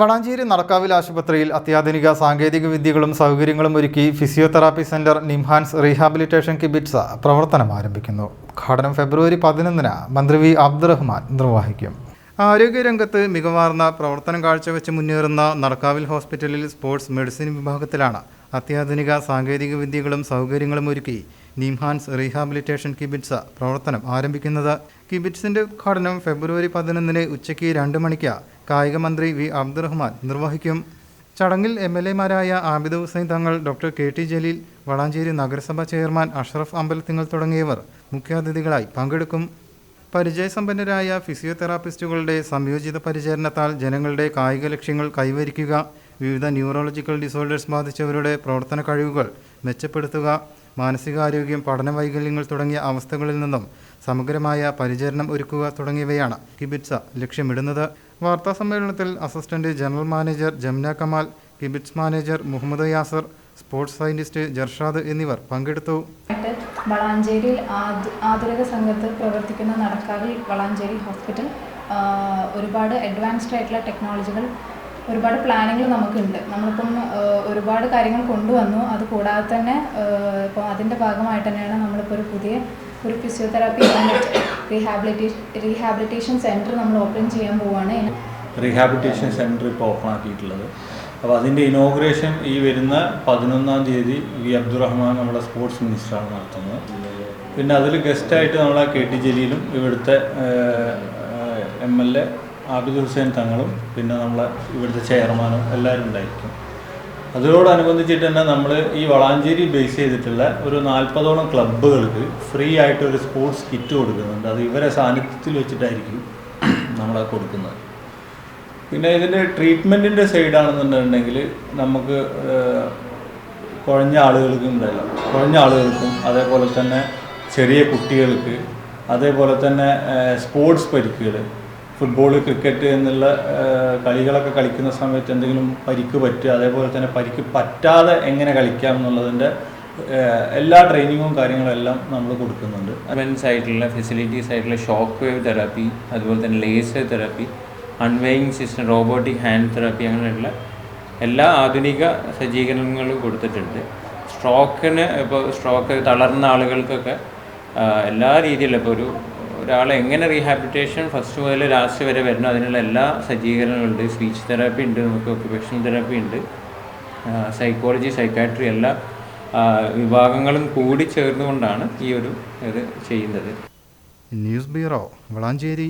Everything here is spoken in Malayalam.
വളാഞ്ചേരി നടക്കാവിൽ ആശുപത്രിയിൽ അത്യാധുനിക സാങ്കേതിക വിദ്യകളും സൗകര്യങ്ങളും ഒരുക്കി physiotherapy centre NIMHANS rehabilitation KIBITS പ്രവർത്തനം ആരംഭിക്കുന്നു. ഉദ്ഘാടനം ഫെബ്രുവരി പതിനൊന്നിന് മന്ത്രി വി അബ്ദുറഹ്മാൻ നിർവഹിക്കും. ആരോഗ്യരംഗത്ത് മികവാർന്ന പ്രവർത്തനം കാഴ്ചവെച്ച് മുന്നേറുന്ന നടക്കാവിൽ ഹോസ്പിറ്റലിൽ സ്പോർട്സ് മെഡിസിൻ വിഭാഗത്തിലാണ് അത്യാധുനിക സാങ്കേതിക വിദ്യകളും സൗകര്യങ്ങളും ഒരുക്കി നിംഹാൻസ് റീഹാബിലിറ്റേഷൻ കിബിറ്റ്സ പ്രവർത്തനം ആരംഭിക്കുന്നത്. കിബിറ്റ്സിന്റെ ഉദ്ഘാടനം ഫെബ്രുവരി പതിനൊന്നിന് ഉച്ചയ്ക്ക് രണ്ട് മണിക്ക് കായിക മന്ത്രി വി. അബ്ദുറഹ്മാൻ നിർവഹിക്കും. ചടങ്ങിൽ M L എമാരായ Abid Hussain Thangal doctor K. T. Jaleel Valanchery നഗരസഭാ ചെയർമാൻ അഷ്റഫ് അമ്പലത്തിങ്ങൾ തുടങ്ങിയവർ മുഖ്യാതിഥികളായി പങ്കെടുക്കും. പരിചയസമ്പന്നരായ ഫിസിയോതെറാപ്പിസ്റ്റുകളുടെ സംയോജിത പരിചരണത്താൽ ജനങ്ങളുടെ കായിക ലക്ഷ്യങ്ങൾ കൈവരിക്കുക. വിവിധ ന്യൂറോളജിക്കൽ ഡിസോർഡേഴ്സ് ബാധിച്ചവരുടെ പ്രവർത്തന കഴിവുകൾ മെച്ചപ്പെടുത്തുക മാനസികാരോഗ്യം പഠന വൈകല്യങ്ങൾ തുടങ്ങിയ അവസ്ഥകളിൽ നിന്നും സമഗ്രമായ പരിചരണം ഒരുക്കുക തുടങ്ങിയവയാണ് കിബിറ്റ്സ ലക്ഷ്യമിടുന്നത്. വാർത്താ സമ്മേളനത്തിൽ assistant general manager Jamna Kamal Kibits manager Muhammad Yasar sports scientist Jarshad എന്നിവർ പങ്കെടുത്തു. വളാഞ്ചേരി ആധുനിക ആധു- സംഘത്ത് പ്രവർത്തിക്കുന്ന നടക്കാവിൽ വളാഞ്ചേരി ഹോസ്പിറ്റൽ ഒരുപാട് അഡ്വാൻസ്ഡ് ആയിട്ടുള്ള ടെക്നോളജികൾ ഒരുപാട് പ്ലാനുകൾ നമുക്കുണ്ട്. നമ്മളിപ്പം ഒരുപാട് കാര്യങ്ങൾ കൊണ്ടുവന്നു. അത് കൂടാതെ തന്നെ ഇപ്പോൾ അതിന്റെ ഭാഗമായിട്ട് തന്നെയാണ് നമ്മളിപ്പോൾ ഒരു പുതിയ ഒരു ഫിസിയോതെറാപ്പി റീഹാബിലിറ്റേഷൻ റീഹാബിലിറ്റേഷൻ സെന്റർ നമ്മൾ ഓപ്പൺ ചെയ്യാൻ പോവുകയാണ് റീഹാബിലിറ്റേഷൻ സെന്റർ ഇപ്പോൾ ഓപ്പൺ ആക്കിയിട്ടുള്ളത്. അപ്പോൾ അതിന്റെ ഇനോഗ്രേഷൻ ഈ വരുന്ന പതിനൊന്നാം തീയതി വി അബ്ദുറഹ്മാൻ നമ്മുടെ സ്പോർട്സ് മിനിസ്റ്ററാണ് നടത്തുന്നത്. പിന്നെ അതിൽ ഗസ്റ്റായിട്ട് നമ്മളെ കെ ടി ജലീലും ഇവിടുത്തെ M L A Abid Hussain തങ്ങളും പിന്നെ നമ്മളെ ഇവിടുത്തെ ചെയർമാനും എല്ലാവരും ഉണ്ടായിരിക്കും. അതിനോടനുബന്ധിച്ചിട്ട് തന്നെ നമ്മൾ ഈ വളാഞ്ചേരി ബേസ് ചെയ്തിട്ടുള്ള ഒരു നാൽപ്പതോളം ക്ലബ്ബുകൾക്ക് ഫ്രീ ആയിട്ട് ഒരു സ്പോർട്സ് കിറ്റ് കൊടുക്കുന്നുണ്ട്. അത് ഇവരെ സാന്നിധ്യത്തിൽ വെച്ചിട്ടായിരിക്കും നമ്മളത് കൊടുക്കുന്നത്. പിന്നെ ഇതിന്റെ ട്രീറ്റ്മെന്റിന്റെ സൈഡാണെന്നുണ്ടെങ്കിൽ നമുക്ക് കുഴഞ്ഞ ആളുകൾക്കും ഉണ്ടല്ലോ കുഴഞ്ഞ ആളുകൾക്കും അതേപോലെ തന്നെ ചെറിയ കുട്ടികൾക്ക് അതേപോലെ തന്നെ സ്പോർട്സ് പരിക്കുകൾ ഫുട്ബോൾ ക്രിക്കറ്റ് എന്നുള്ള കളികളൊക്കെ കളിക്കുന്ന സമയത്ത് എന്തെങ്കിലും പരിക്ക് പറ്റുക അതേപോലെ തന്നെ പരിക്ക് പറ്റാതെ എങ്ങനെ കളിക്കാം എന്നുള്ളതിന്റെ എല്ലാ ട്രെയിനിങ്ങും കാര്യങ്ങളും എല്ലാം നമ്മൾ കൊടുക്കുന്നുണ്ട്. മെൻസ് ആയിട്ടുള്ള ഫെസിലിറ്റീസ് ആയിട്ടുള്ള ഷോക്ക് വേവ് തെറാപ്പി അതുപോലെ തന്നെ laser therapy unweighing system robotic hand therapy അങ്ങനെയുള്ള എല്ലാ ആധുനിക സജ്ജീകരണങ്ങളും കൊടുത്തിട്ടുണ്ട്. സ്ട്രോക്കിന് ഇപ്പോൾ സ്ട്രോക്ക് തളർന്ന ആളുകൾക്കൊക്കെ എല്ലാ രീതിയിലും ഇപ്പോൾ ഒരു ഒരാളെ എങ്ങനെ റീഹാബിലിറ്റേഷൻ ഫസ്റ്റ് മുതൽ ലാസ്റ്റ് വരെ വരണം അതിനുള്ള എല്ലാ സജ്ജീകരണങ്ങളുണ്ട്. സ്പീച്ച് തെറാപ്പി ഉണ്ട് നമുക്ക് ഒക്യുപേഷണൽ തെറാപ്പി ഉണ്ട്. സൈക്കോളജി സൈക്കാട്രി എല്ലാ വിഭാഗങ്ങളും കൂടി ചേർന്നുകൊണ്ടാണ് ഈ ഒരു ഇത് ചെയ്യുന്നത്. News bureau Valanchery.